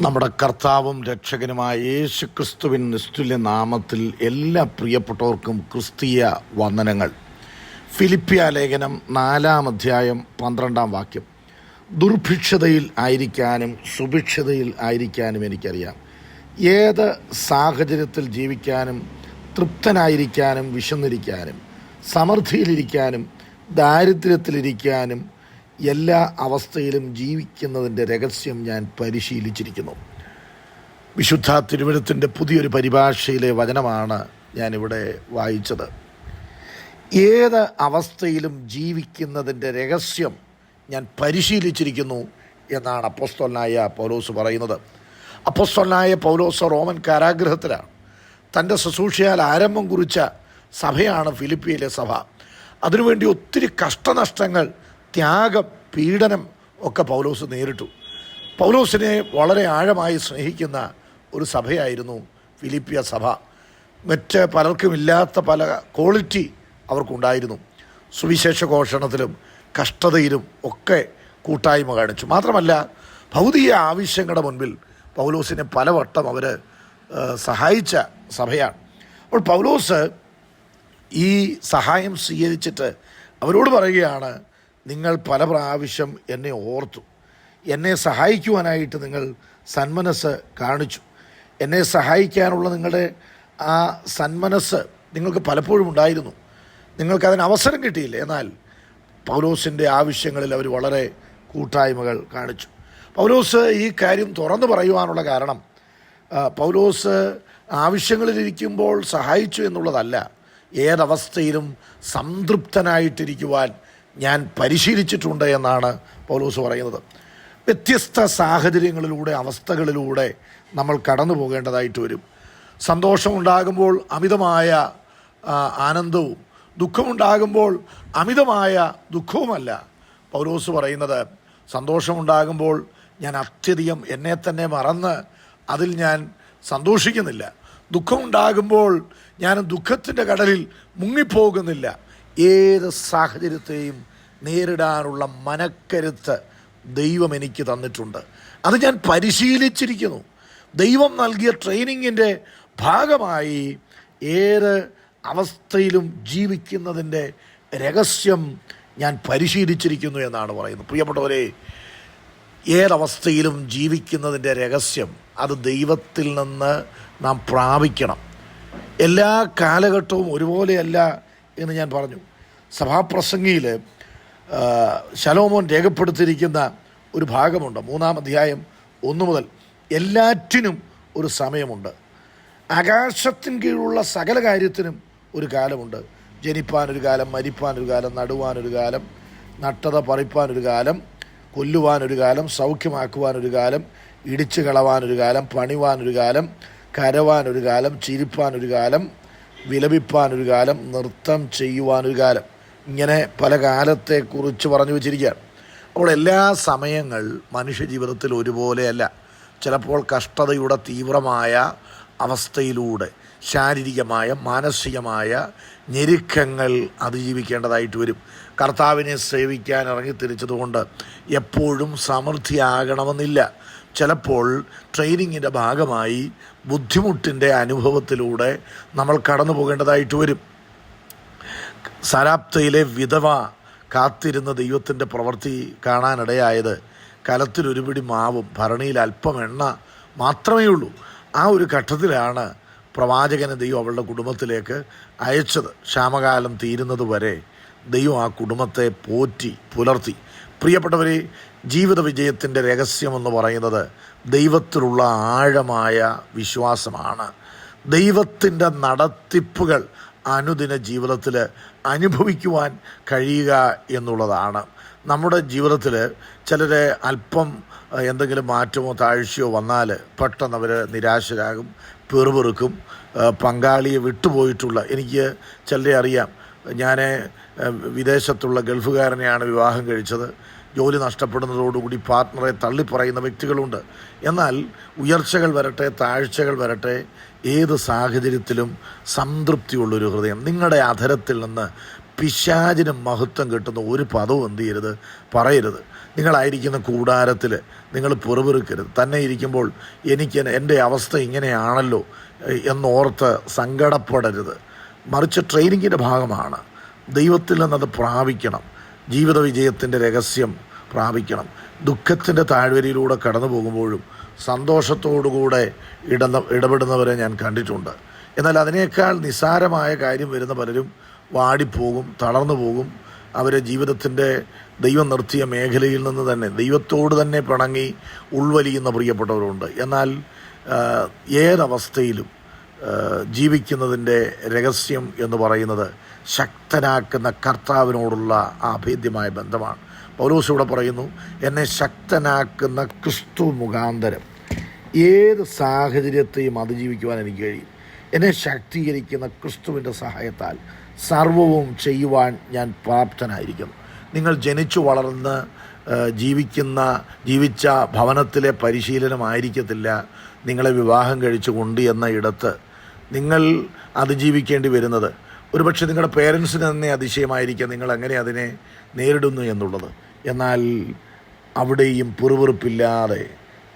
നമ്മുടെ കർത്താവും രക്ഷകനുമായ യേശു ക്രിസ്തുവിൻ നിസ്തുല്യ നാമത്തിൽ എല്ലാ പ്രിയപ്പെട്ടവർക്കും ക്രിസ്തീയ വന്ദനങ്ങൾ. ഫിലിപ്പിയ ലേഖനം നാലാം അധ്യായം പന്ത്രണ്ടാം വാക്യം. ദുർഭിക്ഷതയിൽ ആയിരിക്കാനും സുഭിക്ഷതയിൽ ആയിരിക്കാനും എനിക്കറിയാം. ഏത് സാഹചര്യത്തിൽ ജീവിക്കാനും തൃപ്തനായിരിക്കാനും വിശന്നിരിക്കാനും സമൃദ്ധിയിലിരിക്കാനും ദാരിദ്ര്യത്തിലിരിക്കാനും എല്ലാ അവസ്ഥയിലും ജീവിക്കുന്നതിന്റെ രഹസ്യം ഞാൻ പരിശീലിച്ചിരിക്കുന്നു. വിശുദ്ധ തിരുവഴുത്തിന്റെ പുതിയൊരു പരിഭാഷയിലെ വചനമാണ് ഞാനിവിടെ വായിച്ചത്. ഏത് അവസ്ഥയിലും ജീവിക്കുന്നതിന്റെ രഹസ്യം ഞാൻ പരിശീലിച്ചിരിക്കുന്നു എന്നാണ് അപ്പോസ്തോലനായ പൗലോസ് പറയുന്നത്. അപ്പോസ്തോലനായ പൗലോസ് റോമൻ കാരാഗ്രഹത്തിലാണ്. തന്റെ ശുശ്രൂഷയാൽ ആരംഭം കുറിച്ച സഭയാണ് ഫിലിപ്പിയിലെ സഭ. അതിനുവേണ്ടി ഒത്തിരി കഷ്ടനഷ്ടങ്ങൾ ത്യാഗം പീഡനം ഒക്കെ പൗലോസ് നേരിട്ടു. പൗലോസിനെ വളരെ ആഴമായി സ്നേഹിക്കുന്ന ഒരു സഭയായിരുന്നു ഫിലിപ്പിയ സഭ. മറ്റ് പലർക്കുമില്ലാത്ത പല ക്വാളിറ്റി അവർക്കുണ്ടായിരുന്നു. സുവിശേഷ ഘോഷണത്തിലും കഷ്ടതയിലും ഒക്കെ കൂട്ടായ്മ കാണിച്ചു. മാത്രമല്ല ഭൗതിക ആവശ്യങ്ങളുടെ മുൻപിൽ പൗലോസിനെ പലവട്ടം അവർ സഹായിച്ച സഭയാണ്. അപ്പോൾ പൗലോസ് ഈ സഹായം സ്വീകരിച്ചിട്ട് അവരോട് പറയുകയാണ് നിങ്ങൾ പല പ്രാവശ്യം എന്നെ ഓർത്തു. എന്നെ സഹായിക്കുവാനായിട്ട് നിങ്ങൾ സന്മനസ് കാണിച്ചു. എന്നെ സഹായിക്കാനുള്ള നിങ്ങളുടെ ആ സന്മനസ് നിങ്ങൾക്ക് പലപ്പോഴും ഉണ്ടായിരുന്നു. നിങ്ങൾക്കതിന് അവസരം കിട്ടിയില്ല. എന്നാൽ പൗലോസിന്റെ ആവശ്യങ്ങളിൽ അവർ വളരെ കൂട്ടായ്മകൾ കാണിച്ചു. പൗലോസ് ഈ കാര്യം തുറന്നു പറയുവാനുള്ള കാരണം പൗലോസ് ആവശ്യങ്ങളിലിരിക്കുമ്പോൾ സഹായിച്ചു എന്നുള്ളതല്ല. ഏതവസ്ഥയിലും സംതൃപ്തനായിട്ടിരിക്കുവാൻ ഞാൻ പരിശീലിച്ചിട്ടുണ്ട് എന്നാണ് പൗലോസ് പറയുന്നത്. വ്യത്യസ്ത സാഹചര്യങ്ങളിലൂടെ അവസ്ഥകളിലൂടെ നമ്മൾ കടന്നു പോകേണ്ടതായിട്ട് വരും. സന്തോഷമുണ്ടാകുമ്പോൾ അമിതമായ ആനന്ദവും ദുഃഖമുണ്ടാകുമ്പോൾ അമിതമായ ദുഃഖവുമല്ല. പൗലോസ് പറയുന്നത് സന്തോഷമുണ്ടാകുമ്പോൾ ഞാൻ അത്യധികം എന്നെ തന്നെ മറന്ന് അതിൽ ഞാൻ സന്തോഷിക്കുന്നില്ല. ദുഃഖമുണ്ടാകുമ്പോൾ ഞാൻ ദുഃഖത്തിന്റെ കടലിൽ മുങ്ങിപ്പോകുന്നില്ല. ഏത് സാഹചര്യത്തെയും നേരിടാനുള്ള മനക്കരുത്ത് ദൈവം എനിക്ക് തന്നിട്ടുണ്ട്. അത് ഞാൻ പരിശീലിച്ചിരിക്കുന്നു. ദൈവം നൽകിയ ട്രെയിനിങ്ങിന്റെ ഭാഗമായി ഏത് അവസ്ഥയിലും ജീവിക്കുന്നതിന്റെ രഹസ്യം ഞാൻ പരിശീലിച്ചിരിക്കുന്നു എന്നാണ് പറയുന്നത്. പ്രിയപ്പെട്ടവരെ ഏതവസ്ഥയിലും ജീവിക്കുന്നതിന്റെ രഹസ്യം അത് ദൈവത്തിൽ നിന്ന് നാം പ്രാപിക്കണം. എല്ലാ കാലഘട്ടവും ഒരുപോലെയല്ല എന്ന് ഞാൻ പറഞ്ഞു. സഭാപ്രസംഗിയിൽ ശലോമോൻ രേഖപ്പെടുത്തിയിരിക്കുന്ന ഒരു ഭാഗമുണ്ട്. മൂന്നാം അധ്യായം ഒന്നു മുതൽ എല്ലാറ്റിനും ഒരു സമയമുണ്ട്. ആകാശത്തിന് കീഴുള്ള സകല കാര്യത്തിനും ഒരു കാലമുണ്ട്. ജനിപ്പാനൊരു കാലം മരിപ്പാനൊരു കാലം നടുവാനൊരു കാലം നട്ടത പറിപ്പാനൊരു കാലം കൊല്ലുവാനൊരു കാലം സൗഖ്യമാക്കുവാനൊരു കാലം ഇടിച്ചു കളവാനൊരു കാലം പണിവാനൊരു കാലം കരവാനൊരു കാലം ചിരിപ്പാനൊരു കാലം വിലപിപ്പാനൊരു കാലം നൃത്തം ചെയ്യുവാനൊരു കാലം. ഇങ്ങനെ പല കാലത്തെക്കുറിച്ച് പറഞ്ഞു വെച്ചിരിക്കുകയാണ്. അപ്പോൾ എല്ലാ സമയങ്ങൾ മനുഷ്യ ജീവിതത്തിൽ ഒരുപോലെയല്ല. ചിലപ്പോൾ കഷ്ടതയുടെ തീവ്രമായ അവസ്ഥയിലൂടെ ശാരീരികമായ മാനസികമായ ഞെരുക്കങ്ങൾ അതിജീവിക്കേണ്ടതായിട്ട് വരും. കർത്താവിനെ സേവിക്കാൻ ഇറങ്ങി തിരിച്ചതുകൊണ്ട് എപ്പോഴും സമൃദ്ധിയാകണമെന്നില്ല. ചിലപ്പോൾ ട്രെയിനിങ്ങിന്റെ ഭാഗമായി ബുദ്ധിമുട്ടിന്റെ അനുഭവത്തിലൂടെ നമ്മൾ കടന്നു പോകേണ്ടതായിട്ട് വരും. സരാപ്തയിലെ വിധവ കാത്തിരുന്ന ദൈവത്തിന്റെ പ്രവൃത്തി കാണാനിടയായത് കലത്തിലൊരുപിടി മാവും ഭരണിയിൽ അല്പം എണ്ണ മാത്രമേ ഉള്ളൂ. ആ ഒരു ഘട്ടത്തിലാണ് പ്രവാചകനെ ദൈവം അവളുടെ കുടുംബത്തിലേക്ക് അയച്ചത്. ക്ഷാമകാലം തീരുന്നത് വരെ ദൈവം ആ കുടുംബത്തെ പോറ്റി പുലർത്തി. പ്രിയപ്പെട്ടവരെ ജീവിത വിജയത്തിന്റെ രഹസ്യമെന്ന് പറയുന്നത് ദൈവത്തിലുള്ള ആഴമായ വിശ്വാസമാണ്. ദൈവത്തിന്റെ നടത്തിപ്പുകൾ അനുദിന ജീവിതത്തിൽ അനുഭവിക്കുവാൻ കഴിയുക എന്നുള്ളതാണ്. നമ്മുടെ ജീവിതത്തിൽ ചിലരെ അല്പം എന്തെങ്കിലും മാറ്റമോ താഴ്ചയോ വന്നാൽ പെട്ടെന്ന് അവർ നിരാശരാകും പെറുപെറുക്കും. പങ്കാളിയെ വിട്ടുപോയിട്ടുള്ള എനിക്ക് ചിലരെ അറിയാം. ഞാൻ വിദേശത്തുള്ള ഗൾഫുകാരനെയാണ് വിവാഹം കഴിച്ചത്. ജോലി നഷ്ടപ്പെടുന്നതോടുകൂടി പാർട്ട്ണറെ തള്ളിപ്പറയുന്ന വ്യക്തികളുണ്ട്. എന്നാൽ ഉയർച്ചകൾ വരട്ടെ താഴ്ചകൾ വരട്ടെ ഏത് സാഹചര്യത്തിലും സംതൃപ്തിയുള്ളൊരു ഹൃദയം. നിങ്ങളുടെ അധരത്തിൽ നിന്ന് പിശാചിന് മഹത്വം കിട്ടുന്ന ഒരു പദവും എന്ത് ചെയ്യരുത്? പറയരുത്. നിങ്ങളായിരിക്കുന്ന കൂടാരത്തിൽ നിങ്ങൾ പുറപെറുക്കരുത്. തന്നെ ഇരിക്കുമ്പോൾ എനിക്ക് എന്റെ അവസ്ഥ ഇങ്ങനെയാണല്ലോ എന്നോർത്ത് സങ്കടപ്പെടരുത്. മറിച്ച് ട്രെയിനിങ്ങിന്റെ ഭാഗമാണ്. ദൈവത്തിൽ നിന്നത് പ്രാപിക്കണം. ജീവിത വിജയത്തിന്റെ രഹസ്യം പ്രാപിക്കണം. ദുഃഖത്തിന്റെ താഴ്വരയിലൂടെ കടന്നു പോകുമ്പോഴും സന്തോഷത്തോടുകൂടെ ഇടന്ന ഇടപെടുന്നവരെ ഞാൻ കണ്ടിട്ടുണ്ട്. എന്നാൽ അതിനേക്കാൾ നിസാരമായ കാര്യം വരുന്ന പലരും വാടിപ്പോകും തളർന്നു പോകും. അവരെ ജീവിതത്തിന്റെ ദൈവം നിർത്തിയ മേഖലയിൽ നിന്ന് തന്നെ ദൈവത്തോട് തന്നെ പിണങ്ങി ഉൾവലിയുന്ന പ്രിയപ്പെട്ടവരുണ്ട്. എന്നാൽ ഏതവസ്ഥയിലും ജീവിക്കുന്നതിന്റെ രഹസ്യം എന്ന് പറയുന്നത് ശക്തനാക്കുന്ന കർത്താവിനോടുള്ള ആഭേദ്യമായ ബന്ധമാണ്. പൗലോസ് ഇവിടെ പറയുന്നു എന്നെ ശക്തനാക്കുന്ന ക്രിസ്തു മുഖാന്തരം ഏത് സാഹചര്യത്തെയും അതിജീവിക്കുവാൻ എനിക്ക് കഴിയും. എന്നെ ശാക്തീകരിക്കുന്ന ക്രിസ്തുവിന്റെ സഹായത്താൽ സർവവും ചെയ്യുവാൻ ഞാൻ പ്രാപ്തനായിരിക്കുന്നു. നിങ്ങൾ ജനിച്ചു വളർന്ന് ജീവിക്കുന്ന ജീവിച്ച ഭവനത്തിലെ പരിശീലനമായിരിക്കത്തില്ല നിങ്ങളെ വിവാഹം കഴിച്ചു കൊണ്ട് എന്ന ഇടത്ത് നിങ്ങൾ അതിജീവിക്കേണ്ടി വരുന്നത്. ഒരുപക്ഷെ നിങ്ങളുടെ പേരൻസിന് തന്നെ അതിശയമായിരിക്കാം നിങ്ങൾ എങ്ങനെ അതിനെ നേരിടുന്നു എന്നുള്ളത്. എന്നാൽ അവിടെയും പുറവെറുപ്പില്ലാതെ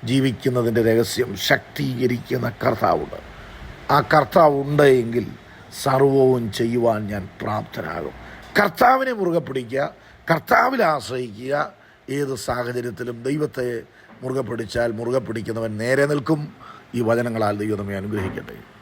ജീവിക്കുന്നതിന്റെ രഹസ്യം ശക്തീകരിക്കുന്ന കർത്താവുണ്ട്. ആ കർത്താവ് ഉണ്ട് എങ്കിൽ സർവവും ചെയ്യുവാൻ ഞാൻ പ്രാപ്തനാകും. കർത്താവിനെ മുറുകെ പിടിക്കുക കർത്താവിൽ ആശ്രയിക്കുക ഏത് സാഹചര്യത്തിലും ദൈവത്തെ മുറുകെ പിടിച്ചാൽ മുറുകെ പിടിക്കുന്നവൻ നേരെ നിൽക്കും. ഈ വചനങ്ങളാൽ ദൈവം നമ്മെ അനുഗ്രഹിക്കട്ടെ.